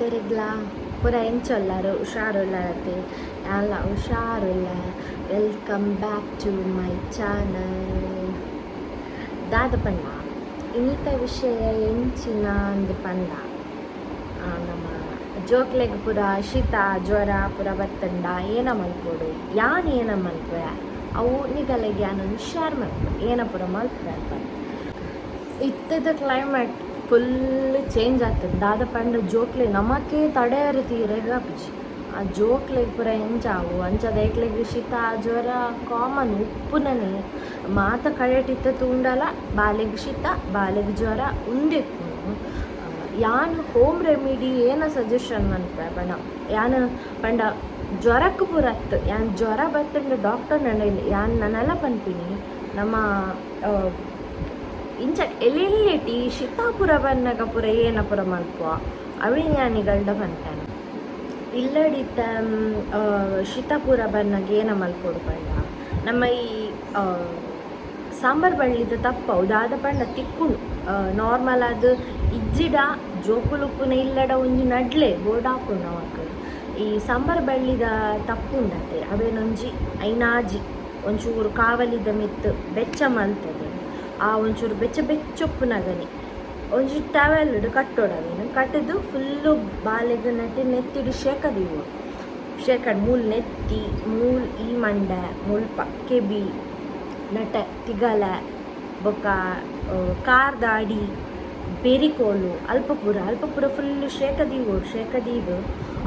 ತೆರೆಗ್ಲ ಪೂರ ಎಂಚೊಲ್ಲಾರು ಹುಷಾರುಲ್ಲತ್ತೆ ಅಲ್ಲ ಹುಷಾರುಲ್ಲ welcome back to my channel ದಾದ ಪಂಡ ಇನ್ನಿತ ವಿಷಯ ಎಂಚಿನ ಅಂದು ಪಂಡ ನಮ್ಮ ಜೋಕ್ಲೆಗ್ ಪುರ ಶೀತ, ಜ್ವರ, ಪುರ ಬತ್ತಂಡ, ಏನ ಮಲ್ಕೊಡು. ಯಾನ್ ಏನ ಮಲ್ಪೆ ಅವು ನಿಗಲೆಗೆ ಯಾನೊಂದು ಶೇರ್ ಮಲ್ಪು ಏನ ಪುರ ಮಲ್ಪೆ ಇತ್ತದ ಕ್ಲೈಮೇಟ್ ಫುಲ್ ಚೇಂಜ್ ಆಗ್ತದೆ. ದಾದ ಪಂಡ ಜೋಕ್ಲೆ ನಮಕ್ಕೆ ತಡೆಯರು ತೀರೆಗ ಪಿಚಿ. ಆ ಜೋಕ್ಲೆ ಪೂರ ಎಂಜಾವು. ಅಂಚದ ಏಕ್ಲೆಗ್ ಶೀತ ಜ್ವರ, ಕಾಮನ್ ಉಪ್ಪುನನೆ ಮಾತ ಕಳೆಟಿತ್ತ ತೂಂಡಲ ಬಾಲೆಗ್ ಶೀತ ಬಾಲೆಗ್ ಜ್ವರ ಉಂದಿಪ್ಪು ಯಾನ್ ಹೋಮ್ ರೆಮಿಡಿ ಏನ ಸಜೆಷನ್ ಮನ್ಪೆ ಬಣ್ಣ ಯಾನ್ ಪಂಡ ಜ್ವರಕ್ಕೆ ಪುರತ್ತು ಯಾನ್ ಜ್ವರ ಬತ್ತಂಡ ಡಾಕ್ಟರ್ ನನ್ನ ಯಾನ್ ನನ್ನೆಲ್ಲ ಪನ್ಪಿನಿ. ನಮ್ಮ ಇಂಚ ಎಲ್ಲೆಲ್ಲಿಟಿ ಶಿತಾಪುರ ಬನ್ನಗ ಪುರ ಏನ ಪುರ ಮಲ್ಪುವ ಅವಿಜ್ಞಾನಿಗಳ್ದ ಬಂತಾನೆ. ಇಲ್ಲಡಿತ ಶಿತಾಪುರ, ಬನ್ನಗ ಏನ ಮಲ್ಪೊಡು ಪಂಡ ನಮ್ಮ ಈ ಸಾಂಬಾರ್ ಬಳ್ಳಿದ ತಪ್ಪ ದಾದ ಪಂಡ ತಿಕ್ಕುಂಡು ನಾರ್ಮಲ್ ಅದು ಇಜ್ಜಿಡ ಜೋಕುಲುಪ್ಪುನ ಇಲ್ಲಡ ಒಂಜಿ ನಡ್ಲೆ ಬೋರ್ಡ್ ಹಾಕೊಂಡು ಅವಕ್ಕೆ ಈ ಸಾಂಬಾರ್ ಬಳ್ಳಿದ ತಪ್ಪುಂಡತೆ, ಅವೇನೊಂಜಿ ಐನಾಜಿ, ಒಂಚೂರು ಕಾವಲಿದ ಮಿತ್ತು ಬೆಚ್ಚ ಮಲ್ತದೆ. ಆ ಒಂಚೂರು ಬೆಚ್ಚ ಬೆಚ್ಚೊಪ್ಪುನಗನಿ ಒಂಜಿ ಟವೆಲ್ ಕಟ್ಟೋಡವೇನು ಕಟ್ಟಿದ್ದು ಫುಲ್ಲು ಬಾಲೆಗ್ ನಟ್ಟಿ, ನೆತ್ತಿಡು ಶೇಕದಿವು ಶೇಕಡ್ ಮೂಲ್ ನೆತ್ತಿ, ಮೂಲ್ ಈ ಮಂಡ ಮುಲ್ಪ ಕೆಬಿ, ನಟ, ತಿಗಲ, ಬೊಕ್ಕ ಕಾರ್ ಕಾರ್ದಾಡಿ, ಬೆರಿಕೋಲು, ಅಲ್ಪಪುರ. ಅಲ್ಪಪುರ ಫುಲ್ಲು ಶೇಕದೀವು ಶೇಕದೀದು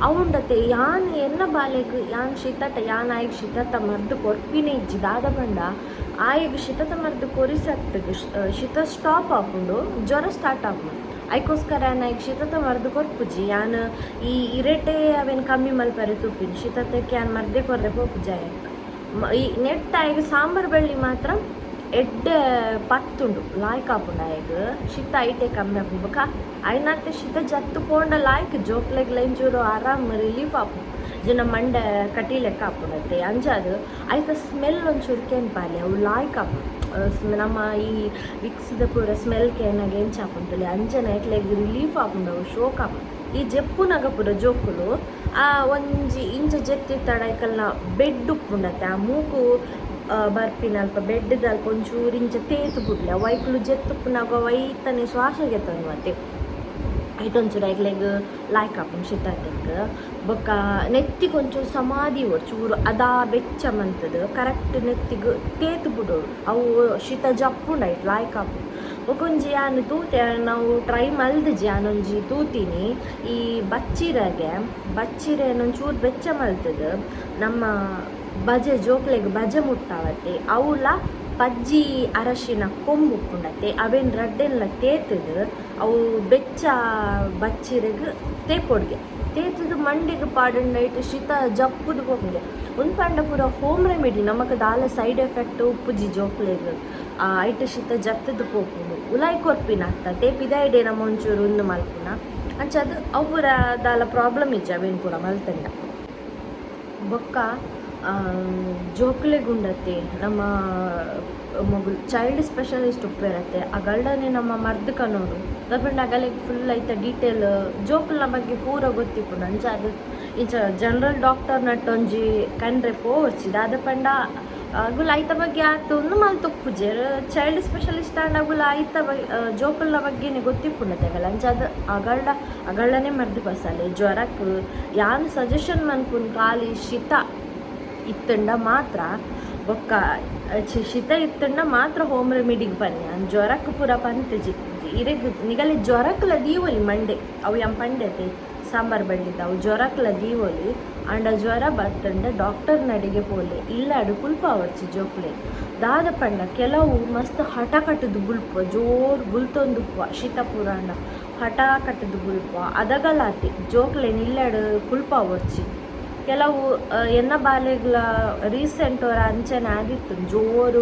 ಅವುಂಡತೆ ಯಾನ್ ಎನ್ನ ಬಾಲೆಗ್, ಯಾನ್ ಶೀತಟ ಯಾನ್ ಆಯ್ಕೆ ಶೀತಟ ಮರ್ದು ಕೊರ್ಪಿನ ಇಜ್ಜಿ ದಾದ ಬಂಡ ಆಯ್ಗ್ ಶೀತ ಮರ್ದು ಕೊರಿಸತ್ತಗ್ ಶೀತ ಸ್ಟಾಪ್ ಹಾಕೊಂಡು ಜ್ವರ ಸ್ಟಾರ್ಟ್ ಆಪುಂಡು ಐಕೋಸ್ಕರ ಈಗ ಶಿತತ ಮರ್ದು ಕೊರ್ಪುಜಿ. ಯಾನ್ ಈ ಇರೆಟೆ ಅವೇನ್ ಕಮ್ಮಿ ಮಲ್ಪರೆ ತುಪ್ಪಿನ. ಶಿತತಕ್ಕೆ ಯಾನ್ ಮರ್ದೆ ಕೊರ್ರೆ ಪೋಪುಜಾಯ ಈ ನೆಟ್ಟ ಈಗ ಸಾಂಬಾರ್ ಬಳ್ಳಿ ಮಾತ್ರ ಎಡ್ಡ ಪತ್ತುಂಡು, ಲಾಯ್ಕ್ ಹಾಕೊಂಡು ಆಯ್ಗ ಶೀತ ಐಟೆ ಕಮ್ಮಿ ಆಪುಂಬಕ ಐನತ್ತೆ ಶೀತ ಜತ್ತು ಪೋಂಡ ಲಾಯ್ಕ್ ಜೋಕ್ಲೆಗ್ ಲಂಚೂರು ಆರಾಮ್ ರಿಲೀಫ್ ಜನ ಮಂಡ ಕಟ್ಟಿ ಲೆಕ್ಕ ಆಪುಂಡತ್ತೆ ಅಂಜಾದು ಐತ ಸ್ಮೆಲ್ ಒಂಚೂರು ಕೆಂಪಾಲೆ ಅವು ಲಾಯ್ಕ್ ಸ್ಮ- ನಮ್ಮ ಈ ವಿಕ್ಸಿದ ಪೂರ ಸ್ಮೆಲ್ ಕೇನಾಗ ಎಂಚ ಆಪುಂಟಲೆ ಅಂಜನ ಎಟ್ಲೆಗ್ ರಿಲೀಫ್ ಆಪುಂಡವು ಶೋಕ್ ಆಪು ಈ ಜಪ್ಪುನಗ ಪೂರ ಜೋಕುಲು ಆ ಒಂಜಿ ಇಂಚ ಜೆತ್ತಿ ತಡೈಕಲ್ನ ಬೆಡ್ ಉಪ್ಪುಂಡತ್ತೆ. ಆ ಮೂಕು ಆ, ಬರ್ಪಿನ ಅಲ್ಪ ಬೆಡ್ ಅಲ್ಪ ಒಂಚೂರು ಇಂಚ ತೇತು ಬಿಡ್ಲೆ. ವೈಕ್ಲು ಜೆತ್ತುಪ್ಪುನಾಗ ವೈತನೆ ಶ್ವಾಸ ಐಟೊಂಚೂರು ಐಕ್ಲೆಗ್ ಲಾಯ್ಕ್ ಆಪುಂಡು ಶಿತಾತೆಕ್ ಬೊಕ್ಕ ನೆತ್ತಿ ಒಂಚೂರು ಸಮಾಧಿ ಚೂರು ಅದಾ ಬೆಚ್ಚ ಮಂತದು ಕರೆಕ್ಟ್ ನೆತ್ತಿಗ್ ತೇತು ಬಿಡೋಡು ಅವು ಶೀತ ಜಪ್ಪುಂಡು ಐಟ್ ಲಾಯ್ಕ್ ಆಪುಂಡು ಬೊಕೊಂಜಿ ಯಾನ್ ತೂತೆ, ನಾವು ಟ್ರೈ ಮಲ್ದಜಿ ಯಾನೊಂಜಿ ತೂತೀನಿ. ಈ ಬಚ್ಚಿರಗೆ, ಬಚ್ಚಿರೆ ಒಂಚೂರು ಬೆಚ್ಚ ಮಲ್ತದ. ನಮ್ಮ ಬಜೆ ಜೋಕ್ಲೆಗ್ ಬಜೆ ಮುಟ್ಟಾವತ್ತೆ ಅವುಲ ಪಜ್ಜಿ ಅರಶಿನ ಕೊಂಬು ಉಪ್ಪುಂಡತ್ತೆ ಅವೇನು ರಡ್ಡೆಲ್ಲ ತೇತದು, ಅವು ಬೆಚ್ಚ ಬಚ್ಚಿರೆಗ್ ತೇಪೊಡ್ಗೆ. ತೇತದು ಮಂಡಿಗೆ ಪಾಡಂಡೈಟ್ ಶೀತ ಜಪ್ಪುದು ಪೋಪುಂಡೆ ಒಂದು ಪಂಡ ಪೂರ ಹೋಮ್ ರೆಮಿಡಿ ನಮಕ್ ದಾಲ ಸೈಡ್ ಎಫೆಕ್ಟ್ ಉಪ್ಪುಜಿ ಜೋಕ್ಲೆಗ್ ಐಟ್ ಶೀತ ಜತ್ತದು ಪೋಪುಂಡು. ಉಲಾಯ್ ಕೊರ್ಪಿನ ಅತ್ತ ತೇಪಿದ ಐಡೆ ನಮ್ಮ ಒಂಚೂರು ಒಂದು ಮಲ್ಪುನ. ಅಂಚದು ಅವರ ದಾಲ ಪ್ರಾಬ್ಲಮ್ ಇಜ್ಜ ಅವೇನು ಪೂರ ಮಲ್ತಂಡ. ಬೊಕ್ಕ ಆ, ಗುಂಡತೆ ನಮ್ಮ ಮಗು ಚೈಲ್ಡ್ ಸ್ಪೆಷಲಿಸ್ಟ್ ಉಪ್ಪಿರತ್ತೆ ಅಗಲ್ಡನೆ ನಮ್ಮ ಮರ್ದ ಕನೋಡು ಗರ್ಭಂಡ ಅಗಲಿಗೆ ಫುಲ್ ಐತ ಡೀಟೇಲ್ ಜೋಕ್ಲ ಬಗ್ಗೆ ಪೂರ ಗೊತ್ತಿಪ್ಪು ಅಂಚ ಅದು ಇಂಚ ಜನರಲ್ ಡಾಕ್ಟರ್ ನಟ್ಟೊಂಜಿ ಕಣ್ರೆ ಪೋರ್ಚಿದ ಅದ ಪಂಡ ಅಗುಲ್ ಐತ ಬಗ್ಗೆ ಆಯ್ತು ಒಂದು ಮಲ್ ತೊಪ್ಪುಜೆ ಚೈಲ್ಡ್ ಸ್ಪೆಷಲಿಸ್ಟ್ ಆಂಡ್ ಅಗುಲ್ ಐತ ಬಗ್- ಆ, ಜೋಕುಲ್ನ ಬಗ್ಗೆನೆ ಅಂಚ ಅದು ಅಗಲ್ಡ ಅಗಳ್ಳನೇ ಮರ್ದು ಬಸಲೆ ಜ್ವರಕ್ಕೆ ಯಾನ್ ಸಜೆಷನ್ ಮನ್ಪುನ್ ಖಾಲಿ ಶೀತ. ಇತ್ತಂಡ ಮಾತ್ರ. ಬೊಕ್ಕ ಶೀತ ಇತ್ತಂಡ ಮಾತ್ರ ಹೋಮ್ ರೆಮಿಡಿಗೆ ಬನ್ನಿ. ಅಂದ್ ಜ್ವರಕ್ಕೆ ಪೂರ ಪಂತಜಿ ಇರೆಗ್, ನಿಗಲೆ ಜ್ವರಕ್ಲ ದೀವೊಲಿ ಮಂಡೆ. ಅವು ಎಂ ಪಂಡೆತೆ ಸಾಂಬಾರ್ ಬಂಡಿದ್ದ ಅವು ಜ್ವರಕ್ಲ ದೀವೊಲಿ ಅಂಡ ಜ್ವರ ಬರ್ತಂಡ ಡಾಕ್ಟರ್ ನಡಿಗೆ ಪೋಲೆ. ಇಲ್ಲಾಡು ಕುಲ್ಪ ಅವರ್ಚಿ ಜೋಕ್ಲೆ ದಾದ ಪಂಡ ಕೆಲವು ಮಸ್ತ್ ಹಠ ಕಟ್ಟದು ಬುಲ್ಪ. ಜೋರ್ ಬುಲ್ತೊಂದುಪ್ಪ ಶೀತ ಪುರಾಣ. ಹಠ ಕಟ್ಟದು ಬುಲ್ಪ ಅದಗಲಾತಿ. ಜೋಕ್ಲೆ ನಿಲ್ಲಾಡು ಕುಲ್ಪ ಅವರ್ಚಿ ಕೆಲವು ಎನ್ನ ಬಾಲೆಗ್ಲ ರೀಸೆಂಟ್ ಅವರ ಅಂಚನೆ ಆಗಿತ್ತು. ಜೋರು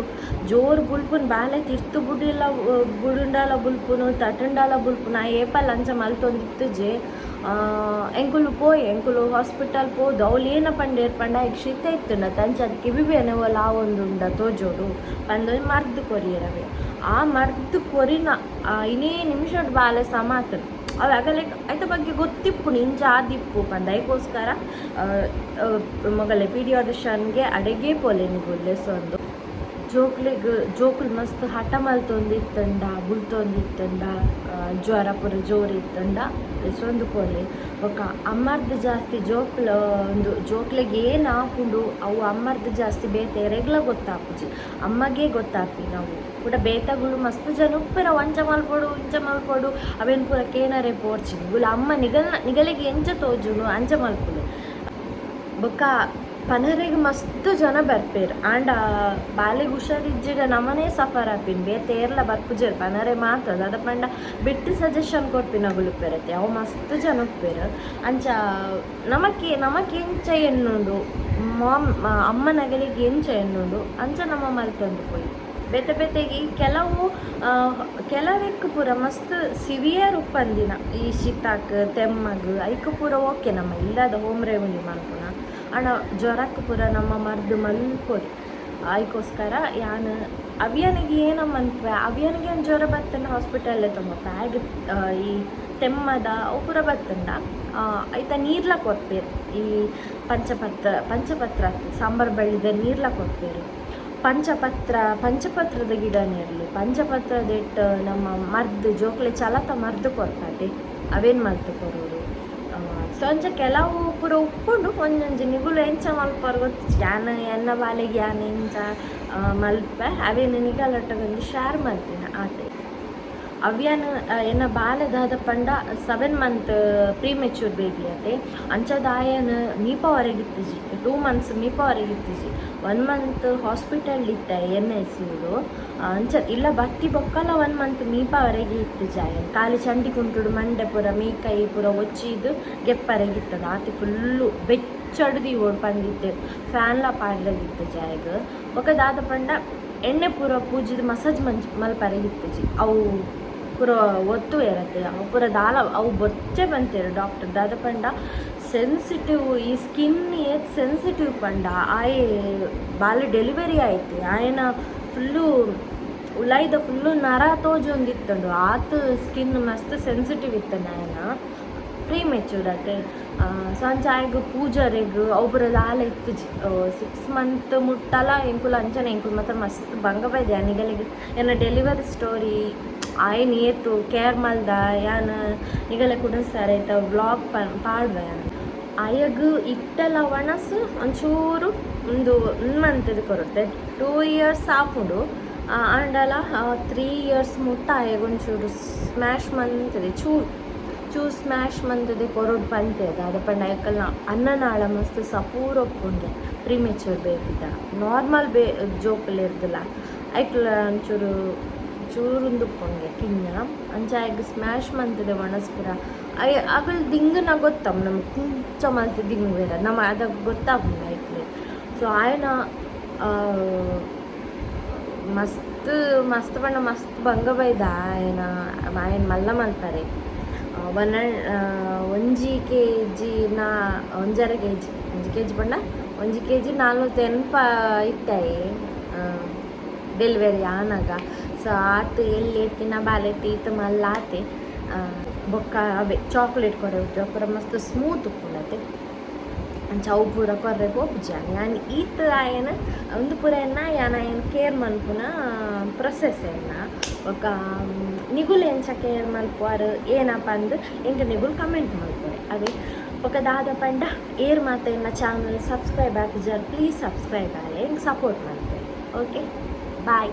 ಜೋರು ಬುಲ್ಪುನ್ ಬಾಲೆ ತಿರ್ತು ಬುಡಿಲ್ಲ ಬುಡುಂಡಾಲ ಬುಲ್ಪುನು ತಟಂಡಾಲ ಬುಲ್ಪುನ ಆ ಏಪಲ್ ಅಂಚ ಮಲ್ತೊಂದಿತ್ತು ಜೆ. ಎಂಕುಲು ಪೋ ಎಂಕುಲು ಹಾಸ್ಪಿಟಲ್ ಪೋದು ದೌಲ್ ಏನ ಪಂಡೇರ್ ಪಂಡ ಈಗ ಶೀತ ಇತ್ತುಂಡ ತಂಚ ಅದಕ್ಕೆ ಬಿಬೇನೆ ಒಲ ಆ ಒಂದು ಉಂಡ ತೋಜೋಡು. ಪಂದೊಂದು ಮರ್ದು ಕೊರಿಯರವೆ. ಆ ಮರ್ದು ಕೊರಿನ ಇನ್ನೇ ನಿಮಿಷ ಬಾಲೆ ಸಮಾತ ಅವು ಲೈಕ್ ಬಗ್ಗೆ ಗೊತ್ತಿಪ್ಪು ನಿಂಜ ಆದಿಪ್ಪು ಪಂಡ ಪಿ ಡಿ ಆಡಿಷನ್ಗೆ ಅಡೆಗೆ ಪೋಲೆ ಸೊಂದು ಜೋಕ್ಲೆಗ್, ಜೋಕುಲ್ ಮಸ್ತ್ ಹಠ ಮಲ್ತೊಂದಿತ್ತಂಡ ಬುಲ್ತೊಂದಿತ್ತಂಡ ಇತ್ತಂಡ ಜ್ವರ ಪೂರ ಜೋರು ಇತ್ತಂಡ ಸೊಂದು ಪೋಲೆ ಬೊಕ ಅಮ್ಮರ್ದು ಜಾಸ್ತಿ ಜೋಕ್ಲ ಒಂದು ಜೋಕ್ಲಿಗೆ ಏನು ಹಾಕೊಂಡು, ಅವು ಅಮ್ಮರ್ದು ಜಾಸ್ತಿ ಬೇತೆ ರೆಗ್ಲ ಗೊತ್ತಾಪುಜಿ. ಅಮ್ಮಗೆ ಗೊತ್ತಾಪಿ ನಾವು. ಕೂಡ ಬೇತಗಳು ಮಸ್ತ್ ಜನ ಉಪ್ಪೆರ ಒಂಚ ಮಲ್ಪೊಡು ಇಂಚ ಮಲ್ಪೊಡು ಅವೇನು ಪೂರ ಕೇನರೆ ಪೋರ್ಚಿ. ಗುಲ ಅಮ್ಮ ನಿಗಲ, ನಿಗಲಿಗೆ ಎಂಚ ತೋಜು ಅಂಚ ಮಲ್ಪಡು ಬೊಕ್ಕ ಪನರೆಗ್ ಮಸ್ತ್ ಜನ ಬರ್ಪೇರು. ಆಂಡ ಬಾಲೆಗ್ ಹುಷಾರಿಜ್ಜಿಗ ನಮನೇ ಸಫರ್ ಆಪಿನ್ ಬೇತೆ ಏರ್ಲ ಬರ್ಪುಜೇರು ಪನರೆ ಮಾತ್ರ ಅದ. ಪಂಡ ಬಿಟ್ಟು ಸಜೆಷನ್ ಕೊಡ್ಪಿನ ಗುಳುಪೆರತ್ತೆ ಅವು ಮಸ್ತ್ ಜನ ಉಪ್ಪೇರು ಅಂಚ ನಮಕ್ಕೆ ನಮಕ್ಕೆ ಎಂಚ ಎನ್ನುಂಡು? ಮಾಮ್ ಅಮ್ಮನಗಳಿಗೆ ಎಂಚ ಎನ್ನುಂಡು? ಅಂಚ ನಮ್ಮ ಮಲ್ತಂದು ಪೋಯಿ ಬೇತೆ ಬೇತೆಗೆ ಕೆಲವು ಆ, ಕೆಲವೆಕ್ ಪೂರ ಮಸ್ತ್ ಸಿವಿಯರ್ ಉಪ್ಪಂದಿನ. ಈ ಶೀತಾಕ್ ತೆಮ್ಮಗ್ ಐಕ್ ಪೂರ ಓಕೆ ನಮ್ಮ. ಇಲ್ಲದ ಹೋಮ್ ರೆಮಿಡಿ ಮಲ್ಪುನ ಅಣ್ಣ, ಜ್ವರಕ್ಕೆ ಪೂರ ನಮ್ಮ ಮರ್ದು ಮಲ್ಪೋರಿ ಅದಕ್ಕೋಸ್ಕರ ಯಾನು, ಅವಿಯನಿಗೆ ಏನಮ್ಮ ಅವ್ಯನಿಗೆ ಒಂದು ಜ್ವರ ಬರ್ತಂಡ ಹಾಸ್ಪಿಟಲ್ಲೇ ತುಂಬ ಬ್ಯಾಗ್ ಈ ತೆಮ್ಮದ, ಅವು ಪೂರ ಬರ್ತಂಡ ಐತ ನೀರ್ಲ ಕೊಡ್ಪೇರು ಈ ಪಂಚಪತ್ರ ಪಂಚಪತ್ರ ಸಾಂಬಾರ್ ಬೆಳ್ಳಿದ ನೀರ್ಲ ಕೊಡ್ಪೇರು ಪಂಚಪತ್ರ, ಪಂಚಪತ್ರದ ಗಿಡನೇ ಇರಲಿ ಪಂಚಪತ್ರದ ಇಟ್ಟು ನಮ್ಮ ಮರ್ದು, ಜೋಕ್ಲೆ ಚಲತ ಮರ್ದು ಕೊಡ್ತಾರೆ ಅವೇನು ಮರ್ದು ಕೊಡೋರು ಸಂಜೆ ಕೆಲವು ಪೂರ ಉಪ್ಪುಂಡು. ಒಂದೊಂದು ನಿಗುಲು ಎಂಚ ಮಲ್ಪರು ಗೊತ್ತು. ಯಾನ, ಎನ್ನ ಬಾಲೆಗೆ ಯಾನ ಎಂಚ ಮಲ್ಪೆ. ಅವೇನು ನಿಗಲಟ್ಟಗೊಂದು ಶೇರ್ ಮಾಡ್ತೀನಿ ಆತೆ ಅವ್ಯಾನ ಏನ ಬಾಲೆದಾದ ಪಂಡ seven month premature baby ಅತೆ ಅಂಚದ ಆಯನ ಮೀಪ ಹೊರಗಿತ್ತಿಜಿ ಟೂ ಮಂತ್ಸ್ ಮೀಪ ಹೊರಗಿತ್ತಿಜಿ ಒನ್ ಮಂತ್ ಹಾಸ್ಪಿಟಲ್ ಇಟ್ಟ ಎನ್ ಎಸ್ ಯುಡು ಅಂಚ, ಇಲ್ಲ, ಬತ್ತಿ ಬೊಕ್ಕಲ ಒನ್ ಮಂತ್ ಮೀಪ ಹೊರಗೆ ಇತ್ತಿಜಿ ಆಯನ್. ಖಾಲಿ ಚಂಡಿ ಕುಂಟುಡು ಮಂಡೆ ಪುರ ಮೀಕೈ ಪುರ ಒಚ್ಚಿದು ಗೆಪ್ಪರೆಗಿತ್ತದ ಆತಿ ಫುಲ್ಲು ಬೆಚ್ಚಡ್ದಿ ಓಡ್ ಪಂದಿತ್ತೆ ಫ್ಯಾನ್ಲ ಪಾಡ್ಲಾಗಿತ್ತು ಜಾಯಗ ಒಕ್ಕದಾದ ದಾದ ಪಂಡ ಎಣ್ಣೆ ಪೂರ ಪೂಜಿದ ಮಸಾಜ್ ಮಂಜ್ ಮಲ್ಪರೆಗಿತ್ತಜಿ ಅವು ಪೂರ ಒತ್ತು ಇರುತ್ತೆ, ಅವು ಪೂರ ದಾಲ ಅವು ಬೊಚ್ಚೆ ಬಂತೇರು ಡಾಕ್ಟರ್ ದಾದ ಪಂಡ ಸೆನ್ಸಿಟಿವ್ ಈ ಸ್ಕಿನ್ ಏತ್ ಸೆನ್ಸಿಟಿವ್ ಪಂಡ. ಆಯೆ ಬಾಲೆ ಡೆಲಿವರಿ ಆಯ್ತು. ಆಯನ ಫುಲ್ಲು ಉಲಾಯ್ದ ಫುಲ್ಲು ನರ ತೋಜೊಂದಿತ್ತಂಡು ಆತ ಸ್ಕಿನ್ ಮಸ್ತ್ ಸೆನ್ಸಿಟಿವ್ ಇತ್ತಂಡ ಆಯನ. ಪ್ರೀ ಮೆಚೂರ್ ಅತ್ತೆ ಸಂಜೆ ಆಯ್ಗ ಪೂಜಾರೆಗ್ ದಾಲ ಇತ್ತು. ಸಿಕ್ಸ್ ಮಂತ್ ಮುಟ್ಟಲ ಎಂಕುಲ ಅಂಚನೆ ಎಂಕುಲ್ ಮಾತ್ರ ಮಸ್ತ್ ಭಂಗ ಬೈದೆ ಏನ ಡೆಲಿವರಿ ಸ್ಟೋರಿ ಆಯ್ನ ಏತು ಕೇರ್ ಮಲ್ದ, ಯಾನ ನಿಗಲೆ ಸರ್ ಆಯ್ತ ಬ್ಲಾಗ್ ಪಾಡ್ವೆ. ಅಯಗ್ ಇಟ್ಟಲ ಒಣಸು, ಒಂಚೂರು ಒಂದು ಮಂತದ ಕೊರುತ್ತೆ. ಟೂ ಇಯರ್ಸ್ ಆಪುಂಡು. ಆಂಡಲ ತ್ರೀ ಇಯರ್ಸ್ ಮುಟ್ಟ ಆಯಗ್ ಒಂಚೂರು ಸ್ಮ್ಯಾಶ್ ಮಂತದೆ. ಚೂರು ಚೂ ಸ್ಮ್ಯಾಶ್ ಮಂತದೆ ಕೊರಡು ಪಂತೆದ ಅದ. ಪಂಡ ಐಕಲ್ನ ಅನ್ನನಾಳ ಮಸ್ತ್ ಸಪೂರ ಒಪ್ಪುಂಡೆ ಪ್ರಿಮೆಚೂರ್ ಬೇಬಿದ ನಾರ್ಮಲ್ ಬೇ ಜೋಕಲ್ಲಿ ಇರ್ದಿಲ್ಲ ಐಕ್ಲ ಒಂಚೂರು ಚೂರುಂದು ಉಪ್ಪುಂಡೆ ತಿಂಗ ಅಂಚ ಐಗ್ ಸ್ಮ್ಯಾಶ್ ಮಂತದೆ ಒಣಸ್ಪುರ ಅಗಲ್ ದಿಂಗನ ಗೊತ್ತಮ್ ನಮ್ಗೆ ಕುಂಚ ಮಲ್ತ ದಿಂಗ್ ಬೇಡ. ನಮ್ಮ ಅದಾಗ ಗೊತ್ತಾಗುಂಡು ಐಕ್ಲೆ ಸೊ ಆಯ್ನ ಮಸ್ತ್ ಮಸ್ತ್ ಬಣ್ಣ, ಮಸ್ತ್ ಭಂಗ ಬೈದ ಆಯನ ಆಯನ ಮಲ್ಲ ಮಲ್ತಾರೆ ಒನ್ ಒಂಜಿ ಕೆ ಜಿ ನಾ, ಒಂಜರ ಕೆ ಜಿ ಒಂಜಿ ಕೆ ಜಿ ಬಣ್ಣ, ಒಂಜಿ ಕೆ ಜಿ ನಾಲ್ಕು ಎನ್ಪ ಇಟ್ಟಾಯಿ ಡೆಲಿವರಿ ಆನಾಗ. ಆತು ಎಲ್ಲಿ ಐತಿ ನಾ ಬಾಲೈತಿ ತಮ್ಮ ಅಲ್ಲ ಆತೆ ಬೊಕ್ಕ ಅವೇ ಚಾಕ್ಲೇಟ್ ಕೊರೆ ಪೂರ ಮಸ್ತ್ ಸ್ಮೂತ್ ಉಪ್ಪುಂಡತೆ ಅಂಚ ಅವು ಪೂರ ಕೊರ್ರೆ ಪೋಪಿಜಾನಿ ಆನ್ ಈತ ಆಯನ ಒಂದು ಪೂರ ಎನ್ನ ಯಾನ ಏನು ಕೇರ್ ಮನ್ಪುನ ಪ್ರೊಸೆಸ್ ಎನ್ನ ಬೊಕ್ಕ ನಿಗುಲ್ ಎಂಚ ಕೇರ್ ಮನ್ಪುವಾರು ಏನಪ್ಪ ಅಂದು ಎಂಕ ನಿಗುಲ್ ಕಮೆಂಟ್ ಮನ್ಪುವೆ ಅದೆ ಬೊಕ್ಕ ದಾದ ಪಂಡ ಏರ್ ಮಾತೇನ ಚಾನಲ್ ಸಬ್ಸ್ಕ್ರೈಬ್ ಆಗ್ತಿದ್ದಾರೆ ಪ್ಲೀಸ್ ಸಬ್ಸ್ಕ್ರೈಬ್ ಆಗಲಿ ಹೆಂಗೆ ಸಪೋರ್ಟ್ ಮಾಡ್ತೇವೆ ಓಕೆ ಬಾಯ್